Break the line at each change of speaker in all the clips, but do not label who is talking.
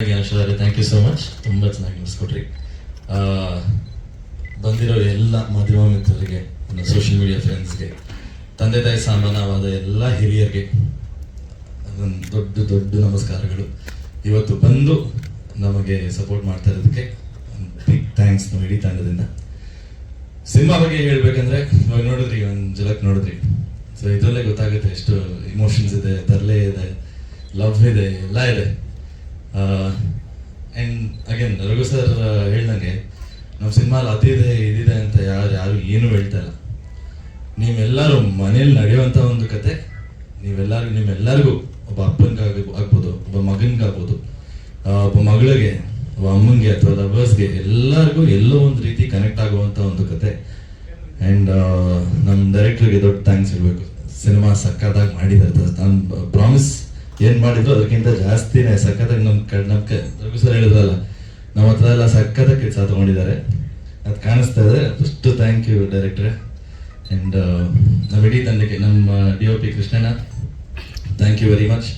Thank you so much ತುಂಬ ಚೆನ್ನಾಗಿ ಆ, ಬಂದಿರೋ ಎಲ್ಲ ಮಾಧ್ಯಮ ಮಿತ್ರರಿಗೆ ನನ್ನ ಸೋಷಿಯಲ್ ಮೀಡಿಯಾ ಫ್ರೆಂಡ್ಸ್ಗೆ ತಂದೆ ತಾಯಿ ಸಮಾನವಾದ ಎಲ್ಲ ಹಿರಿಯರಿಗೆ ನನ್ನ ದೊಡ್ಡ ದೊಡ್ಡ ನಮಸ್ಕಾರಗಳು. ಇವತ್ತು ಬಂದು ನಮಗೆ ಸಪೋರ್ಟ್ ಮಾಡ್ತಾ ಇರೋದಕ್ಕೆ ಬಿಗ್ ಥ್ಯಾಂಕ್ಸ್ ನಾವು ಇಡೀ ತಂಡದಿಂದ. ಸಿನಿಮಾ ಬಗ್ಗೆ ಹೇಳ್ಬೇಕಂದ್ರೆ ಇವಾಗ ನೋಡಿದ್ರಿ ಒಂದು ಜಲಕ್ ನೋಡಿದ್ರಿ. ಸೊ ಇದರಲ್ಲೇ ಗೊತ್ತಾಗುತ್ತೆ ಎಷ್ಟು ಇಮೋಷನ್ಸ್ ಇದೆ ತರಲೆ ಇದೆ ಲವ್ ಇದೆ ಎಲ್ಲ ಇದೆ. ಆ್ಯಂಡ್ ಅಗೇನ್ ರಘು ಸರ್ ಹೇಳ್ದಂಗೆ ನಮ್ಮ ಸಿನಿಮಾಲಿ ಅದಿದೆ ಇದಿದೆ ಅಂತ ಯಾರು ಯಾರು ಏನು ಹೇಳ್ತಾ ಇಲ್ಲ. ನೀವೆಲ್ಲರೂ ಮನೇಲಿ ನಡೆಯುವಂಥ ಒಂದು ಕತೆ ನೀವೆಲ್ಲರಿಗೂ ನಿಮ್ಮೆಲ್ಲರಿಗೂ ಒಬ್ಬ ಅಪ್ಪನಿಗಾಗ ಆಗ್ಬೋದು, ಒಬ್ಬ ಮಗನಿಗಾಗ್ಬೋದು ಒಬ್ಬ ಮಗಳಿಗೆ, ಒಬ್ಬ ಅಮ್ಮನಿಗೆ ಅಥವಾ ಲವರ್ಸ್ಗೆ ಎಲ್ಲರಿಗೂ ಎಲ್ಲೋ ಒಂದು ರೀತಿ ಕನೆಕ್ಟ್ ಆಗುವಂಥ ಒಂದು ಕತೆ. ಆ್ಯಂಡ್ ನಮ್ಮ ಡೈರೆಕ್ಟ್ರಿಗೆ ದೊಡ್ಡ ಥ್ಯಾಂಕ್ಸ್ ಇರಬೇಕು ಸಿನಿಮಾ ಸಕ್ಕತ್ತಾಗಿ ಮಾಡಿದ್ದಾರೆ ನಾನು ಪ್ರಾಮಿಸ್ ಏನು ಮಾಡಿದ್ರು ಅದಕ್ಕಿಂತ ಜಾಸ್ತಿನೇ ಸಖತ್ತಾಗಿ ನಮ್ ನಮ್ ಸರ್ ಹೇಳಿದ್ರಲ್ಲ, ನಮ್ಮ ಹತ್ರ ಎಲ್ಲ ಸಕ್ಕತ್ತಾಗಿ ಕೆಲಸ ತಗೊಂಡಿದ್ದಾರೆ ಅದು ಕಾಣಿಸ್ತಾ ಇದೆ. ಅಷ್ಟು ಥ್ಯಾಂಕ್ ಯು ಡೈರೆಕ್ಟ್ರೆ ಆ್ಯಂಡ್ ನಮ್ಮ ಇಡೀ ತಂಡಕ್ಕೆ, ನಮ್ಮ ಡಿ ಒ ಪಿ ಕೃಷ್ಣಣ್ಣ ಥ್ಯಾಂಕ್ ಯು ವೆರಿ ಮಚ್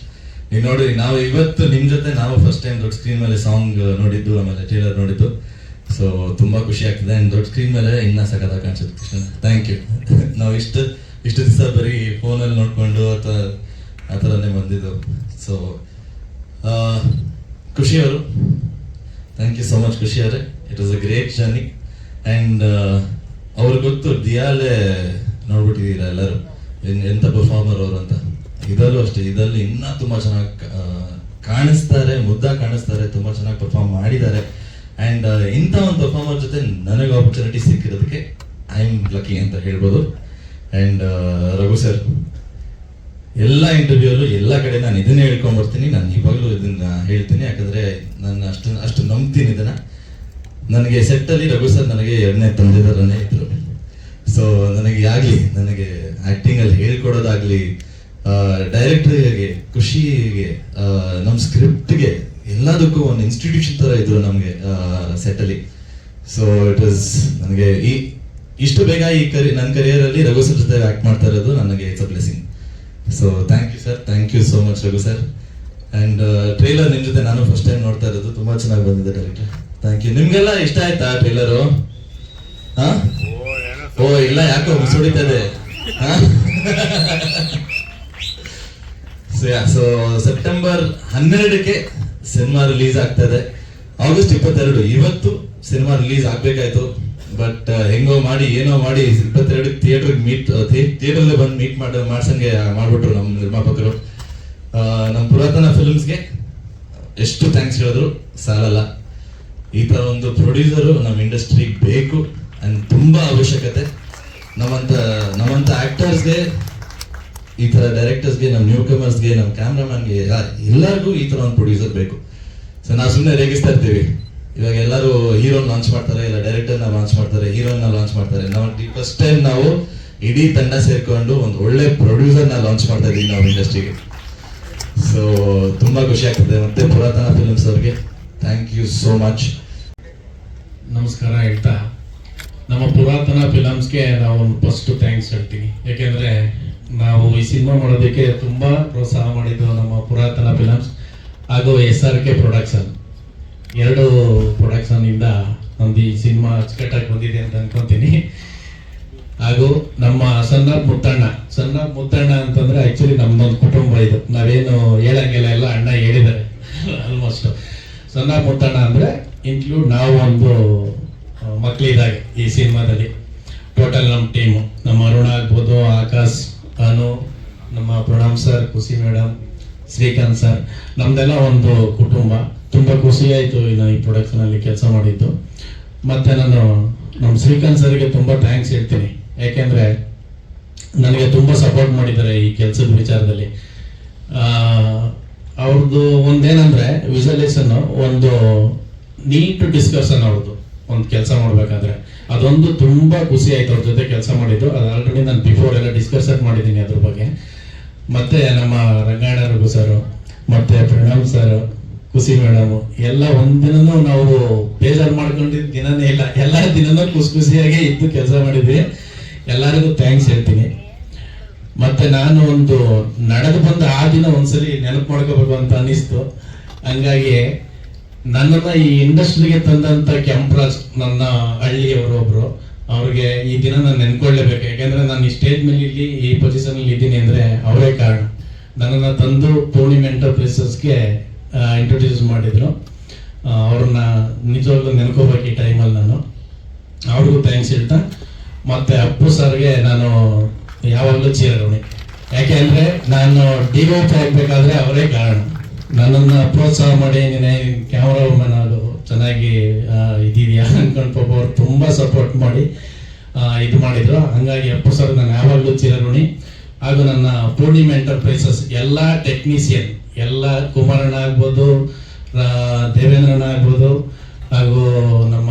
ನೀವು ನೋಡಿ, ನಾವು ಇವತ್ತು ನಿಮ್ಮ ಜೊತೆ ನಾವು ಫಸ್ಟ್ ಟೈಮ್ ದೊಡ್ಡ ಸ್ಕ್ರೀನ್ ಮೇಲೆ ಸಾಂಗ್ ನೋಡಿದ್ದು, ಆಮೇಲೆ ಟ್ರೇಲರ್ ನೋಡಿದ್ದು. ಸೊ ತುಂಬ ಖುಷಿ ಆಗ್ತದೆ. ಆ್ಯಂಡ್ ದೊಡ್ಡ ಸ್ಕ್ರೀನ್ ಮೇಲೆ ಇನ್ನೂ ಸಖತ್ತಾಗಿ ಕಾಣಿಸುತ್ತೆ ಕೃಷ್ಣ ಥ್ಯಾಂಕ್ ಯು ನಾವು ಇಷ್ಟು ಇಷ್ಟು ದಿವಸ ಬರೀ ಫೋನಲ್ಲಿ ನೋಡಿಕೊಂಡು ಅಥವಾ ಆ ಥರನೇ ಬಂದಿದ್ದು. So ಖುಷಿಯವರು. Thank you so much Khushi ಅವರೇ it was a great journey and ಅವ್ರಿಗೆ ಗೊತ್ತು, ದಿಯಾಲೇ ನೋಡ್ಬಿಟ್ಟಿದ್ದೀರಾ ಎಲ್ಲರೂ? ಎಂಥ ಪರ್ಫಾರ್ಮರ್ ಅವರು ಅಂತ. ಇದರಲ್ಲೂ ಅಷ್ಟೇ, ಇದರಲ್ಲಿ ಇನ್ನೂ ತುಂಬ ಚೆನ್ನಾಗಿ ಕಾಣಿಸ್ತಾರೆ, ಮುದ್ದ ಕಾಣಿಸ್ತಾರೆ, ತುಂಬ ಚೆನ್ನಾಗಿ ಪರ್ಫಾರ್ಮ್ ಮಾಡಿದ್ದಾರೆ. ಆ್ಯಂಡ್ ಇಂಥ ಒಂದು ಪರ್ಫಾರ್ಮರ್ ಜೊತೆ ನನಗೆ ಆಪರ್ಚುನಿಟಿ ಸಿಕ್ಕಿರೋದಕ್ಕೆ ಐ ಆಮ್ ಲಕ್ಕಿ ಅಂತ ಹೇಳ್ಬೋದು. ಆ್ಯಂಡ್ ರಘು ಸರ್ ಎಲ್ಲ ಇಂಟರ್ವ್ಯೂಲ್ಲೂ ಎಲ್ಲ ಕಡೆ ನಾನು ಇದನ್ನೇ ಹೇಳ್ಕೊಂಡ್ಬರ್ತೀನಿ ನಾನು ಇವಾಗಲೂ ಇದನ್ನ ಹೇಳ್ತೀನಿ. ಯಾಕಂದ್ರೆ ನಾನು ಅಷ್ಟು ಅಷ್ಟು ನಂಬ್ತೀನಿ ಇದನ್ನ. ನನಗೆ ಸೆಟ್ಟಲ್ಲಿ ರಘು ಸರ್ ನನಗೆ ಎರಡನೇ ತಂದೆ ಥರನೇ ಇದ್ರು. ಸೊ ನನಗೆ ಆಗಲಿ, ನನಗೆ ಆ್ಯಕ್ಟಿಂಗಲ್ಲಿ ಹೇಳ್ಕೊಡೋದಾಗ್ಲಿ ಡೈರೆಕ್ಟ್ರಿಗೆ ಖುಷಿಗೆ ನಮ್ಮ ಸ್ಕ್ರಿಪ್ಟ್ಗೆ ಎಲ್ಲದಕ್ಕೂ ಒಂದು ಇನ್ಸ್ಟಿಟ್ಯೂಷನ್ ಥರ ಇದ್ರು ನಮಗೆ ಸೆಟ್ಟಲ್ಲಿ ಸೊ ಇಟ್ ವಾಸ್ ನನಗೆ ಈ, ಇಷ್ಟು ಬೇಗ ಈ ಕರಿ, ನನ್ನ ಕರಿಯರಲ್ಲಿ ರಘು ಸರ್ ಜೊತೆ ಆ್ಯಕ್ಟ್ ಮಾಡ್ತಾ ಇರೋದು ನನಗೆ it's a blessing so thank you sir thank you so much Raghu sir and trailer ನಿಮ್ಮ ಜೊತೆ ನಾನು ಫಸ್ಟ್ ಟೈಮ್ ನೋಡ್ತಾ ಇರೋದು. ತುಂಬ ಚೆನ್ನಾಗಿ ಬಂದಿದೆ ಡೈರೆಕ್ಟರ್ ಥ್ಯಾಂಕ್ ಯು ನಿಮಗೆಲ್ಲ ಇಷ್ಟ ಆಯ್ತಾ ಟ್ರೈಲರು ಹಾಂ? ಓ, ಇಲ್ಲ, ಯಾಕೋ ಮುಸುಡಿತದೆ ಸೊ ಸೆಪ್ಟೆಂಬರ್ ಹನ್ನೆರಡಕ್ಕೆ ಸಿನಿಮಾ ರಿಲೀಸ್ ಆಗ್ತದೆ ಆಗಸ್ಟ್ ಇಪ್ಪತ್ತೆರಡು. ಇವತ್ತು ಸಿನಿಮಾ ರಿಲೀಸ್ ಆಗ್ಬೇಕಾಯ್ತು. ಬಟ್ ಹೆಂಗೋ ಮಾಡಿ, ಏನೋ ಮಾಡಿ, ಇಪ್ಪತ್ತೆರಡು ಥಿಯೇಟರ್ ಮೀಟ್ ಥಿಯೇಟರ್ಗೆ ಬಂದು ಮೀಟ್ ಮಾಡಿ, ಮಾಡ್ಸಂಗೆ ಮಾಡ್ಬಿಟ್ರು ನಮ್ಮ ನಿರ್ಮಾಪಕರು. ನಮ್ಮ ಪುರಾತನ ಫಿಲ್ಮ್ಸ್ಗೆ ಎಷ್ಟು ಥ್ಯಾಂಕ್ಸ್ ಹೇಳಿದ್ರು? ಸಾಲಲ್ಲ. ಈ ಥರ ಒಂದು ಪ್ರೊಡ್ಯೂಸರು ನಮ್ಮ ಇಂಡಸ್ಟ್ರಿಗೆ ಬೇಕು ಅಂಡ್ ತುಂಬಾ ಅವಶ್ಯಕತೆ. ನಮ್ಮಂತ ನಮ್ಮಂತ ಆ್ಯಕ್ಟರ್ಸ್ಗೆ ಈ ತರ ಡೈರೆಕ್ಟರ್ಸ್ಗೆ ನಮ್ಮ ನ್ಯೂ ಕಮರ್ಸ್ಗೆ ನಮ್ಮ ಕ್ಯಾಮ್ರಾಮನ್ಗೆ ಎಲ್ಲರಿಗೂ ಈ ತರ ಒಂದು ಪ್ರೊಡ್ಯೂಸರ್ ಬೇಕು. ಸೊ ನಾವು ಸುಮ್ಮನೆ ರೇಗಿಸ್ತಾ ಇರ್ತೀವಿ. ಇವಾಗ ಎಲ್ಲರೂ ಹೀರೋನ್ ಲಾಂಚ್ ಮಾಡ್ತಾರೆ, ಇಲ್ಲ ಡೈರೆಕ್ಟರ್ನ ಲಾಂಚ್ ಮಾಡ್ತಾರೆ ಹೀರೋನ ಲಾಂಚ್ ಮಾಡ್ತಾರೆ. ನಾವು ಫಸ್ಟ್ ಟೈಮ್ ನಾವು ಇಡೀ ತಂಡ ಸೇರ್ಕೊಂಡು ಒಂದು ಒಳ್ಳೆ ಪ್ರೊಡ್ಯೂಸರ್ನ ಲಾಂಚ್ ಮಾಡ್ತಾ ಇದೀವಿ ನಾವು ಇಂಡಸ್ಟ್ರಿಗೆ ಸೊ ತುಂಬಾ ಖುಷಿ ಆಗ್ತದೆ. ಮತ್ತೆ ಪುರಾತನ ಫಿಲ್ಮ್ಸ್ ಅವ್ರಿಗೆ. ಥ್ಯಾಂಕ್ ಯು ಸೋ ಮಚ್
ನಮಸ್ಕಾರ, ಹೇಳ್ತಾ. ನಮ್ಮ ಪುರಾತನ ಫಿಲಮ್ಸ್ಗೆ ನಾವು ಒಂದು ಫಸ್ಟ್ ಥ್ಯಾಂಕ್ಸ್ ಹೇಳ್ತೀನಿ. ಯಾಕೆಂದ್ರೆ ನಾವು ಈ ಸಿನಿಮಾ ಮಾಡೋದಕ್ಕೆ ತುಂಬಾ ಪ್ರೋತ್ಸಾಹ ಮಾಡಿದ್ದು ನಮ್ಮ ಪುರಾತನ ಫಿಲಮ್ಸ್ ಹಾಗೂ ಎಸ್ ಆರ್ ಕೆ ಪ್ರೊಡಕ್ಷನ್ ಎರಡು ಪ್ರೊಡಕ್ಷನ್ ಇಂದ ನಮ್ದು ಈ ಸಿನಿಮಾ ಅಚ್ಚುಕಟ್ಟಾಗಿ ಬಂದಿದೆ ಅಂತ ಅನ್ಕೊಂತೀನಿ. ಹಾಗೂ ನಮ್ಮ ಸಣ್ಣ ಮುತ್ತಣ್ಣ ಸಣ್ಣ ಮುತ್ತಣ್ಣ ಅಂತಂದ್ರೆ ಆಕ್ಚುಲಿ ನಮ್ದೊಂದು ಕುಟುಂಬ ಇದು. ನಾವೇನು ಹೇಳಂಗಿಲ್ಲ, ಎಲ್ಲ ಅಣ್ಣ ಹೇಳಿದ್ದಾರೆ ಆಲ್ಮೋಸ್ಟ್ ಸಣ್ಣ ಮುತ್ತಣ್ಣ ಅಂದ್ರೆ ಇನ್ಕ್ಲೂಡ್ ನಾವು ಒಂದು ಮಕ್ಕಳಿದಾಗ ಮಕ್ಳಿದ್ದಾಗೆ ಈ ಸಿನಿಮಾದಲ್ಲಿ ಟೋಟಲ್ ನಮ್ಮ ಟೀಮು ನಮ್ಮ ಅರುಣ ಆಗ್ಬೋದು, ಆಕಾಶ್, ಅನು, ನಮ್ಮ Pranam sir Khushi madam Srikanth sir ನಮ್ದೆಲ್ಲ ಒಂದು ಕುಟುಂಬ. ತುಂಬಾ ಖುಷಿ ಆಯ್ತು ಇನ್ನು ಈ ಪ್ರೊಡಕ್ಷನಲ್ಲಿ ಕೆಲಸ ಮಾಡಿದ್ದು. ಮತ್ತೆ ನಾನು ನಮ್ಮ ಶ್ರೀಕಾಂತ್ ಸರ್ಗೆ ತುಂಬಾ ಥ್ಯಾಂಕ್ಸ್ ಹೇಳ್ತೀನಿ. ಯಾಕೆಂದರೆ ನನಗೆ ತುಂಬಾ ಸಪೋರ್ಟ್ ಮಾಡಿದ್ದಾರೆ ಈ ಕೆಲಸದ ವಿಚಾರದಲ್ಲಿ. ಅವ್ರದ್ದು ಒಂದೇನಂದ್ರೆ ವಿಸುವಲೈಸೇಷನ್ ಒಂದು ನೀಟ್ ಡಿಸ್ಕಷನ್ ಅವ್ರದ್ದು ಒಂದು ಕೆಲಸ ಮಾಡಬೇಕಾದ್ರೆ. ಅದೊಂದು ತುಂಬಾ ಖುಷಿ ಆಯ್ತು ಅವ್ರ ಜೊತೆ ಕೆಲಸ ಮಾಡಿದ್ದು. ಅದು ಆಲ್ರೆಡಿ ನಾನು ಬಿಫೋರ್ ಎಲ್ಲ ಡಿಸ್ಕಷನ್ ಮಾಡಿದ್ದೀನಿ ಅದ್ರ ಬಗ್ಗೆ. ಮತ್ತೆ ನಮ್ಮ ರಂಗಾಯಣ ರಘು ಸರ್ ಮತ್ತೆ ಪ್ರಣಾಮ್ ಸರ್ ಖುಷಿ ಮೇಡಮ್. ಎಲ್ಲ ಒಂದಿನೂ ನಾವು ಬೇಜಾರು ಮಾಡ್ಕೊಂಡಿದ್ದ ದಿನನೇ ಇಲ್ಲ. ಎಲ್ಲ ದಿನನೂ ಖುಷಿ ಖುಷಿಯಾಗಿ ಇದ್ದು ಕೆಲಸ ಮಾಡಿದ್ವಿ. ಎಲ್ಲರಿಗೂ ಥ್ಯಾಂಕ್ಸ್ ಹೇಳ್ತೀನಿ. ಮತ್ತೆ ನಾನು ಒಂದು ನಡೆದು ಬಂದ ಆ ದಿನ ಒಂದ್ಸಲಿ ನೆನಪು ಮಾಡ್ಕೋಬೇಕು ಅಂತ ಅನ್ನಿಸ್ತು. ಹಂಗಾಗಿ ನನ್ನನ್ನ ಈ ಇಂಡಸ್ಟ್ರಿಗೆ ತಂದಂತ ಕೆಂಪರಾಜ್ ನನ್ನ ಹಳ್ಳಿಯವರು ಒಬ್ರು ಅವ್ರಿಗೆ ಈ ದಿನ ನಾನು ನೆನ್ಕೊಳ್ಳೇಬೇಕು ಯಾಕಂದ್ರೆ ನಾನು ಈ ಸ್ಟೇಜ್ ಮೇಲೆ ಇಲ್ಲಿ, ಈ ಪೊಸಿಷನ್ ಇದ್ದೀನಿ ಅಂದ್ರೆ ಅವರೇ ಕಾರಣ. ನನ್ನನ್ನ ತಂದು ಪೂರ್ಣಿಮೆ ಎಂಟರ್ಪ್ರೈಸಸ್ಗೆ ಇಂಟ್ರೊಡ್ಯೂಸ್ ಮಾಡಿದ್ರು. ಅವ್ರನ್ನ ನಿಜವಾಗ್ಲೂ ನೆನ್ಕೋಬೇಕು ಈ ಟೈಮಲ್ಲಿ ನಾನು. ಅವ್ರಿಗೂ ಥ್ಯಾಂಕ್ಸ್ ಹೇಳ್ತಾ, ಮತ್ತೆ ಅಪ್ಪು ಸರ್ಗೆ ನಾನು ಯಾವಾಗಲೂ ಚಿರಋಣಿ ಯಾಕೆ ಅಂದರೆ, ನಾನು ಡಿ ಒ ಪಿ ಆಗ್ಬೇಕಾದ್ರೆ ಅವರೇ ಕಾರಣ. ನನ್ನನ್ನು ಪ್ರೋತ್ಸಾಹ ಮಾಡಿ, ನೀನೆ ಕ್ಯಾಮ್ರಾ ವುಮನ್ ಅದು ಚೆನ್ನಾಗಿ ಇದೀಯಾ ಅಂದ್ಕೊಂಡು ಪಾಪ ಅವ್ರು ತುಂಬ ಸಪೋರ್ಟ್ ಮಾಡಿ ಇದು ಮಾಡಿದ್ರು. ಹಂಗಾಗಿ ಅಪ್ಪು ಸರ್ ನಾನು ಯಾವಾಗಲೂ ಚಿರಋಣಿ ಹಾಗೂ ನನ್ನ ಪೂರ್ಣಿಮೆ ಎಂಟರ್ಪ್ರೈಸಸ್ ಎಲ್ಲ ಟೆಕ್ನಿಷಿಯನ್ ಎಲ್ಲ ಕುಮಾರಣ್ಣ ಆಗ್ಬೋದು ದೇವೇಂದ್ರಣ್ಣ ಆಗ್ಬೋದು, ಹಾಗೂ ನಮ್ಮ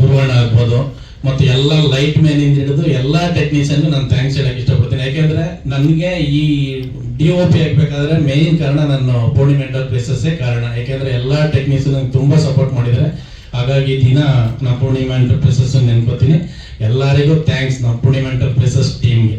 ಗುರುವಣ್ಣ ಆಗ್ಬೋದು. ಮತ್ತು ಎಲ್ಲ ಲೈಟ್ ಮ್ಯಾನ್ ಇಂದ ಹಿಡಿದು ಎಲ್ಲ ಟೆಕ್ನಿಷಿಯನ್ ನಾನು ಥ್ಯಾಂಕ್ಸ್ ಹೇಳಕ್ಕೆ ಇಷ್ಟಪಡ್ತೀನಿ. ಯಾಕೆಂದ್ರೆ ನನಗೆ ಈ ಡಿ ಒ ಪಿ ಆಗ್ಬೇಕಾದ್ರೆ ಮೇನ್ ಕಾರಣ ನನ್ನ ಪೂರ್ಣಿಮೆ ಪ್ಲೇಸಸ್ಸೇ ಕಾರಣ. ಯಾಕೆಂದ್ರೆ ಎಲ್ಲ ಟೆಕ್ನಿಷಿಯನ್ ನಂಗೆ ತುಂಬಾ ಸಪೋರ್ಟ್ ಮಾಡಿದ್ದಾರೆ ಹಾಗಾಗಿ ದಿನ ನಮ್ಮ ಪೂರ್ಣಿಮಾ ಎಂಟರ್ಪ್ರೈಸಸ್ ನೆನ್ಕೋತೀನಿ. ಎಲ್ಲರಿಗೂ ಥ್ಯಾಂಕ್ಸ್ ನಮ್ಮ ಪೂರ್ಣಿಮಾ ಎಂಟರ್ಪ್ರೈಸಸ್ ಟೀಮ್ಗೆ